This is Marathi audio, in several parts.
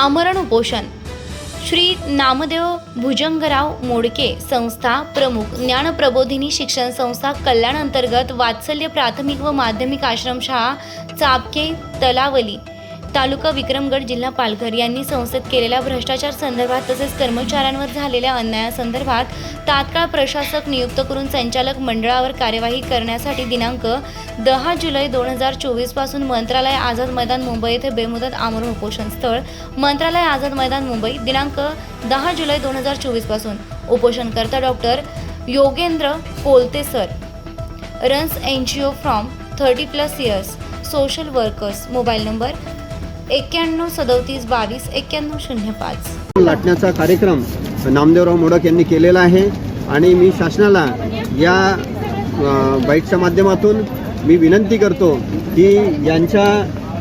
आमरण उपोषण. श्री नामदेव भुजंगराव मोडके संस्था प्रमुख ज्ञानप्रबोधिनी शिक्षण संस्था कल्याण अंतर्गत वात्सल्य प्राथमिक व माध्यमिक आश्रमशाळा चापके तलावली. तालुका विक्रमगड जिल्हा पालघर यांनी संस्थेत केलेल्या भ्रष्टाचार संदर्भात तसेच कर्मचाऱ्यांवर झालेल्या अन्यायासंदर्भात तात्काळ प्रशासक नियुक्त करून संचालक मंडळावर कार्यवाही करण्यासाठी दिनांक दहा जुलै दोन हजार चोवीसपासून मंत्रालय आझाद मैदान मुंबई येथे बेमुदत आमरण उपोषण स्थळ मंत्रालय आझाद मैदान मुंबई दिनांक दहा जुलै दोन हजार चोवीसपासून. उपोषणकर्ता doctor Yogendra Kolte sir runs N G O from thirty plus years social workers mobile number एक्क्याण्णव सदोतीस बावीस एक्क्याण्णव शून्य पाच. लाटण्याचा कार्यक्रम नामदेवराव मोडक यांनी केलेला आहे आणि मी शासनाला या बाईकच्या माध्यमातून मी विनंती करतो की यांच्या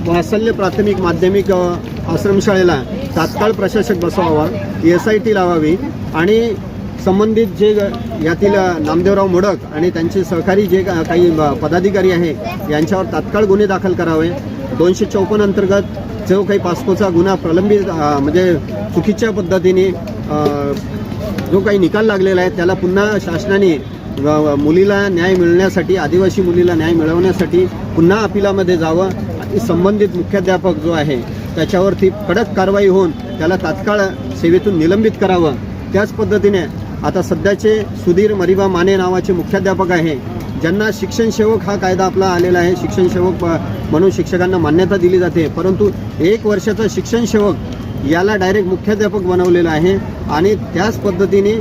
वासल्य प्राथमिक माध्यमिक आश्रमशाळेला तात्काळ प्रशासक बसवावा एस आय टी लावावी आणि संबंधित जे यातील नामदेवराव मोडक आणि त्यांचे सहकारी जे का- काही पदाधिकारी आहे यांच्यावर तात्काळ गुन्हे दाखल करावे. दोनशे चौपन्न अंतर्गत जो काही पास्पोचा गुन्हा प्रलंबित म्हणजे चुकीच्या पद्धतीने जो काही निकाल लागलेला आहे त्याला पुन्हा शासनाने मुलीला न्याय मिळण्यासाठी आदिवासी मुलीला न्याय मिळवण्यासाठी पुन्हा अपिलामध्ये जावं. आणि संबंधित मुख्याध्यापक जो आहे त्याच्यावरती कडक कारवाई होऊन त्याला तात्काळ सेवेतून निलंबित करावं. त्याच पद्धतीने आता सध्याचे सुधीर मरिबा माने नावाचे मुख्याध्यापक आहे ज्यांना शिक्षण सेवक हा कायदा आपला आलेला आहे शिक्षण सेवक म्हणून शिक्षकांना मान्यता दिली जाते. परंतु एक वर्षाचा शिक्षण सेवक याला डायरेक्ट मुख्याध्यापक बनवलेला आहे आणि त्याच पद्धतीने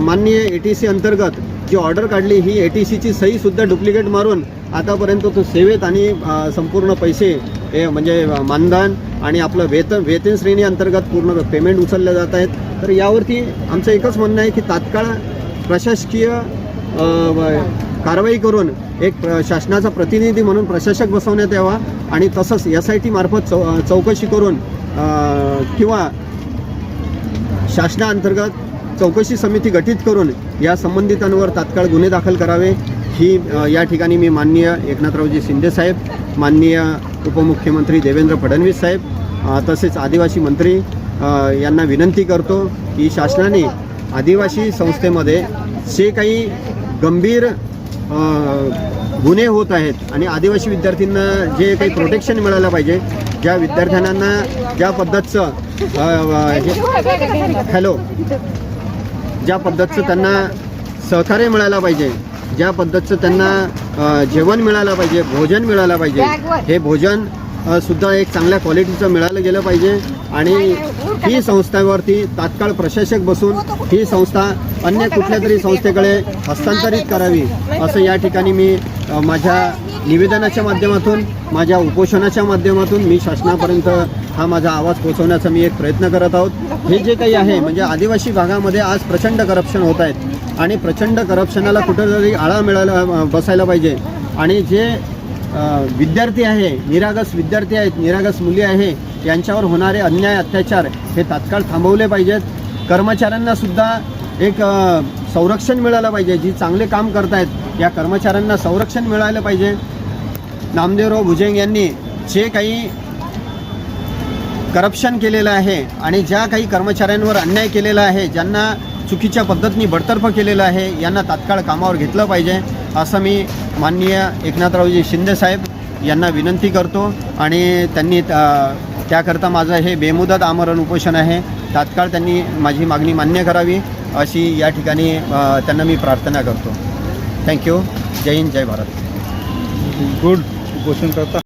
माननीय ए टी सी अंतर्गत जी ऑर्डर काढली ही ए टी सीची सहीसुद्धा डुप्लिकेट मारून आतापर्यंत तो सेवेत आणि संपूर्ण पैसे हे म्हणजे मानधन आणि आपलं वेतन वेतन श्रेणी अंतर्गत पूर्ण पेमेंट उचलले जात आहेत. तर यावरती आमचं एकच म्हणणं आहे की तात्काळ प्रशासकीय कारवाई करून एक शासनाचा प्रतिनिधी म्हणून प्रशासक बसवण्यात यावा आणि तसंच एस आय टी मार्फत चौ चौकशी करून किंवा शासनाअंतर्गत चौकशी समिती गठीत करून या संबंधितांवर तात्काळ गुन्हे दाखल करावे. ही या ठिकाणी मी माननीय एकनाथरावजी शिंदेसाहेब माननीय उपमुख्यमंत्री देवेंद्र फडणवीस साहेब तसेच आदिवासी मंत्री यांना विनंती करतो की शासनाने आदिवासी संस्थेमध्ये जे काही गंभीर गुन्हे होत आहेत आणि आदिवासी विद्यार्थ्यांना जे काही प्रोटेक्शन मिळालं पाहिजे ज्या विद्यार्थ्यांना ज्या पद्धतचं हॅलो ज्या पद्धतचं त्यांना सहकार्य मिळायला पाहिजे ज्या पद्धतचं त्यांना जेवण मिळालं पाहिजे भोजन मिळालं पाहिजे हे भोजन सुद्धा एक चांगल्या क्वालिटीचं मिळालं गेलं पाहिजे. आणि ही संस्थेवरती तात्काळ प्रशासक बसून ही संस्था अन्य कुठल्या तरी संस्थेकडे हस्तांतरित करावी असं या ठिकाणी मी माझ्या निवेदनाच्या माध्यमातून माझ्या उपोषणाच्या माध्यमातून मी शासनापर्यंत हा माझा आवाज पोहोचवण्याचा मी एक प्रयत्न करत आहोत. हे जे काही आहे म्हणजे आदिवासी भागामध्ये आज प्रचंड करप्शन होत आहेत. आणि प्रचंड करप्शनाला कुठंतरी आळा मिळायला बसायला पाहिजे. आणि जे विद्यार्थी आहे निरागस विद्यार्थी आहेत निरागस मुली आहे यांच्यावर होणारे अन्याय अत्याचार हे तात्काळ थांबवले पाहिजेत. कर्मचाऱ्यांनासुद्धा एक संरक्षण मिळालं पाहिजे. जी चांगले काम करतायत या कर्मचाऱ्यांना संरक्षण मिळालं पाहिजे. नामदेवराव भुजेंग यांनी जे काही करप्शन केलेलं आहे आणि ज्या काही कर्मचाऱ्यांवर अन्याय केलेला आहे ज्यांना चुकीच्या पद्धतीने बडतर्फ केलेलं आहे यांना तात्काळ कामावर घेतलं पाहिजे. असं मी माननीय एकनाथरावजी शिंदे साहेब यांना विनंती करतो आणि त्यांनी त्याकरता माझं हे बेमुदत आमरण उपोषण आहे. तात्काळ त्यांनी माझी मागणी मान्य करावी अशी या ठिकाणी त्यांना मी प्रार्थना करतो. थँक्यू जय हिंद जय भारत. गुड उपोषण करता.